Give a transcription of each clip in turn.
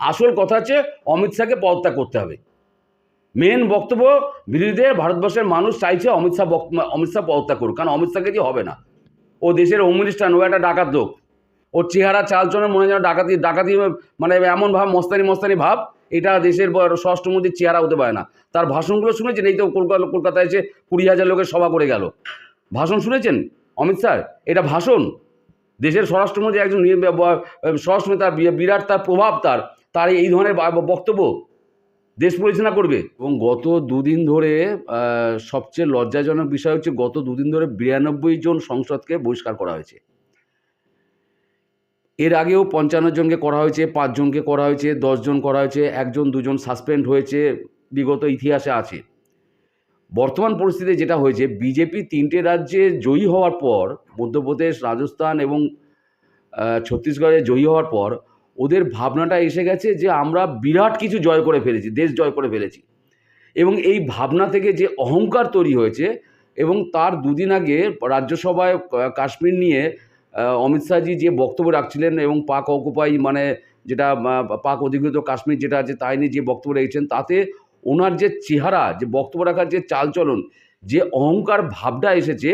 আসল কথা হচ্ছে অমিত শাহকে পদত্যাগ করতে হবে। মেন বক্তব্য বিরোধীদের, ভারতবর্ষের মানুষ চাইছে অমিত শাহ অমিত শাহ পদত্যাগ করুক। কারণ অমিত শাহকে হবে না। ও দেশের হোম মিনিস্টার ও একটা ডাকাত লোক। ওর চেহারা চালচলন মনে যেন ডাকাতি ডাকাতি মানে এমন ভাব, মস্তানি মস্তানি ভাব, এটা দেশের স্বরাষ্ট্রমন্ত্রীর চেহারা হতে পারে না। তার ভাষণগুলো শুনেছেন? এই তো কলকাতা, কলকাতায় এসে কুড়ি হাজার লোকের সভা করে গেল। ভাষণ শুনেছেন অমিত স্যার এটা ভাষণ। দেশের স্বরাষ্ট্রমন্ত্রী একজন স্বরাষ্ট্রমন্ত্রী, তার বিরাট তার প্রভাব তার। তার এই ধরনের বক্তব্য দেশ পরিচালনা করবে। এবং গত দুদিন ধরে সবচেয়ে লজ্জাজনক বিষয় হচ্ছে গত দুদিন ধরে বিরানব্বই জন সংসদকে বহিষ্কার করা হয়েছে। এর আগেও পঞ্চান্ন জনকে করা হয়েছে পাঁচজনকে করা হয়েছে দশজন করা হয়েছে, একজন, দুজন সাসপেন্ড হয়েছে, বিগত ইতিহাসে আছে। বর্তমান পরিস্থিতিতে যেটা হয়েছে, বিজেপি তিনটে রাজ্যে জয়ী হওয়ার পর, মধ্যপ্রদেশ, রাজস্থান এবং ছত্তিশগড়ে জয়ী হওয়ার পর ওদের ভাবনাটা এসে গেছে যে আমরা বিরাট কিছু জয় করে ফেলেছি, দেশ জয় করে ফেলেছি। এবং এই ভাবনা থেকে যে অহংকার তৈরি হয়েছে এবং তার দুদিন আগে রাজ্যসভায় কাশ্মীর নিয়ে অমিত শাহজি যে বক্তব্য রাখছিলেন এবং পাক অকুপাই মানে যেটা পাক অধিকৃত কাশ্মীর যেটা আছে তাই নিয়ে যে বক্তব্য রেখেছেন, তাতে ওনার যে চেহারা, যে বক্তব্য রাখার যে চালচলন, যে অহংকার ভাবটা এসেছে,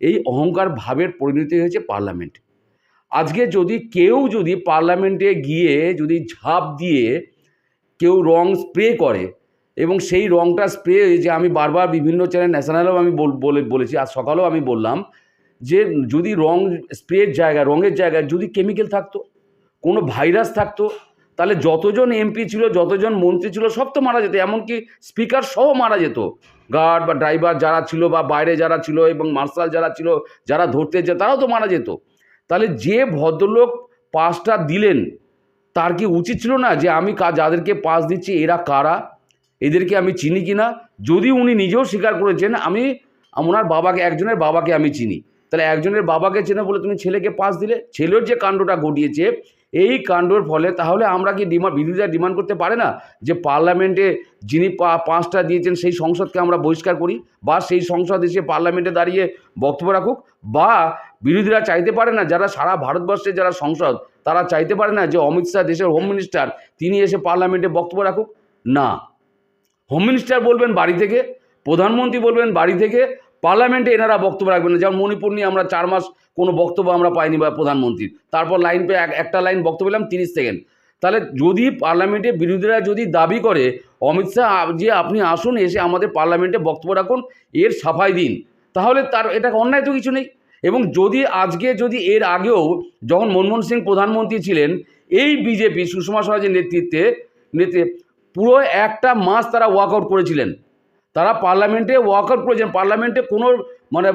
এই অহংকার ভাবের পরিণতি হয়েছে পার্লামেন্ট। আজকে যদি কেউ যদি পার্লামেন্টে গিয়ে যদি ঝাঁপ দিয়ে কেউ রং স্প্রে করে এবং সেই রংটা স্প্রে যে আমি বারবার বিভিন্ন চ্যানেল ন্যাশনালেও আমি বল- বলে, বলেছি আজ সকালেও আমি বললাম যে যদি রং স্প্রের জায়গা, রঙের জায়গায় যদি কেমিক্যাল থাকতো, কোনো ভাইরাস থাকতো, তাহলে যতজন এমপি ছিল, যতজন মন্ত্রী ছিল, সব তো মারা যেত, এমনকি স্পিকার সহ মারা যেত। গার্ড বা ড্রাইভার যারা ছিল বা বাইরে যারা ছিল এবং মার্শাল যারা ছিল, যারা ধরতে যেত, তারাও তো মারা যেত। তাহলে যে ভদ্রলোক পাসটা দিলেন, তার কি উচিত ছিল না যে আমি যাদেরকে পাস দিচ্ছি এরা কারা? এদেরকে আমি চিনি কি না যদি উনি নিজেও স্বীকার করেছেন, আমি, ওনার বাবাকে, একজনের বাবাকে আমি চিনি। তাহলে একজনের বাবাকে চেনে বলে তুমি ছেলেকে পাস দিলে? ছেলের যে কাণ্ডটা ঘটিয়েছে, এই কাণ্ডর ফলে তাহলে আমরা কি ডিমান্ড বিরোধীরা ডিমান্ড করতে পারে না যে পার্লামেন্টে যিনি পাঁচটা দিয়েছেন, সেই সংসদকে আমরা বহিষ্কার করি? বা সেই সংসদ এসে পার্লামেন্টে দাঁড়িয়ে বক্তব্য রাখুক? বা বিরোধীরা চাইতে পারে না, যারা সারা ভারতবর্ষে যারা সংসদ, তারা চাইতে পারে না যে অমিত শাহ দেশের হোম মিনিস্টার তিনি এসে পার্লামেন্টে বক্তব্য রাখুক? না। হোম মিনিস্টার বলবেন বাড়ি থেকে, প্রধানমন্ত্রী বলবেন বাড়ি থেকে পার্লামেন্টে এনারা বক্তব্য রাখবেন না। যেমন মণিপুর নিয়ে আমরা চার মাস কোনো বক্তব্য আমরা পাইনি বা প্রধানমন্ত্রীর। তারপর লাইন পেয়ে এক- একটা লাইন বক্তব্য পেলাম তিরিশ সেকেন্ড। তাহলে যদি পার্লামেন্টে বিরোধীরা যদি দাবি করে, অমিত শাহ যে আপনি আসুন, এসে আমাদের পার্লামেন্টে বক্তব্য রাখুন, এর সাফাই দিন। তাহলে তার, এটা অন্যায় তো কিছু নেই। এবং যদি আজকে, যদি এর আগেও যখন মনমোহন সিং প্রধানমন্ত্রী ছিলেন, এই বিজেপি, সুষমা স্বরাজের নেতৃত্বে নেতৃত্বে পুরো একটা মাস তারা ওয়াকআউট করেছিলেন। তারা পার্লামেন্টে ওয়াকআউট করেছেন। পার্লামেন্টে কোনো মানে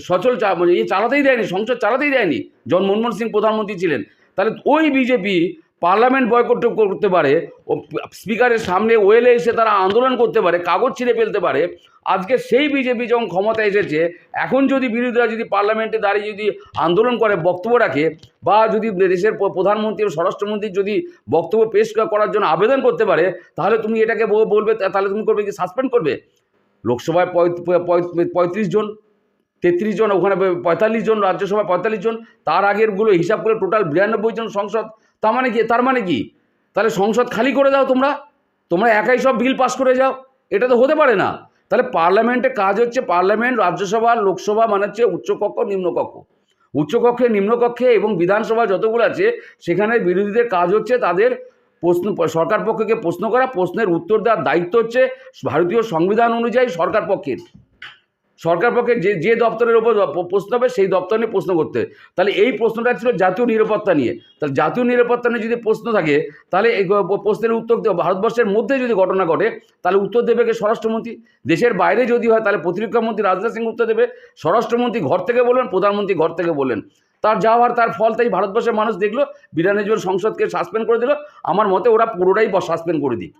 সচল চা- মানে ইয়ে চালাতেই দেয়নি, সংসদ চালাতেই দেয়নি। যখন মনমোহন সিং প্রধানমন্ত্রী ছিলেন, তাহলে ওই বিজেপি পার্লামেন্ট বয়কট করতে পারে, ও স্পিকারের সামনে ওয়েলে এসে তারা আন্দোলন করতে পারে, কাগজ ছিঁড়ে ফেলতে পারে, আজকে সেই বিজেপি যখন ক্ষমতায় এসেছে, এখন যদি বিরোধীরা যদি পার্লামেন্টে দাঁড়িয়ে যদি আন্দোলন করে, বক্তব্য রাখে, বা যদি দেশের প্রধানমন্ত্রী ও স্বরাষ্ট্রমন্ত্রী যদি বক্তব্য পেশ করার জন্য আবেদন করতে পারে, তাহলে তুমি এটাকে বলবে তাহলে তুমি করবে কি, সাসপেন্ড করবে? লোকসভায় পঁয়ত- পঁয়ত- পঁয়ত্রিশ জন তেত্রিশ জন, ওখানে পঁয়তাল্লিশ জন, রাজ্যসভায় পঁয়তাল্লিশ জন, তার আগেরগুলো হিসাব করে টোটাল বিরানব্বই জন সংসদ। তার মানে কি? তার মানে কি? তাহলে সংসদ খালি করে দাও তোমরা। তোমরা একাই সব বিল পাস করে যাও। এটা তো হতে পারে না। তাহলে পার্লামেন্টে কাজ হচ্ছে পার্লামেন্ট, রাজ্যসভা, লোকসভা মানে হচ্ছে উচ্চকক্ষ, নিম্নকক্ষ। উচ্চকক্ষে, নিম্নকক্ষে এবং বিধানসভা যতগুলো আছে, সেখানে বিরোধীদের কাজ হচ্ছে তাদের প্রশ্ন, সরকার পক্ষকে প্রশ্ন করা, প্রশ্নের উত্তর দেওয়ার দায়িত্ব হচ্ছে ভারতীয় সংবিধান অনুযায়ী সরকার পক্ষের। সরকার পক্ষে যে যে দপ্তরের ওপর প্রশ্ন হবে, সেই দপ্তর নিয়ে প্রশ্ন করতে। তাহলে এই প্রশ্নটা ছিল জাতীয় নিরাপত্তা নিয়ে। তাহলে জাতীয় নিরাপত্তা নিয়ে যদি প্রশ্ন থাকে, তাহলে এই প্রশ্নের উত্তর ভারতবর্ষের মধ্যে যদি ঘটনা ঘটে, তাহলে উত্তর দেবে কে স্বরাষ্ট্রমন্ত্রী? দেশের বাইরে যদি হয়, তাহলে প্রতিরক্ষামন্ত্রী রাজনাথ সিং উত্তর দেবে। স্বরাষ্ট্রমন্ত্রী ঘর থেকে বলবেন প্রধানমন্ত্রী ঘর থেকে বললেন। তার যাওয়ার তার ফল, তাই ভারতবর্ষের মানুষ দেখল, বিরানব্বই সংসদকে সাসপেন্ড করে দিল। আমার মতে ওরা পুরোটাই সাসপেন্ড করে দিক।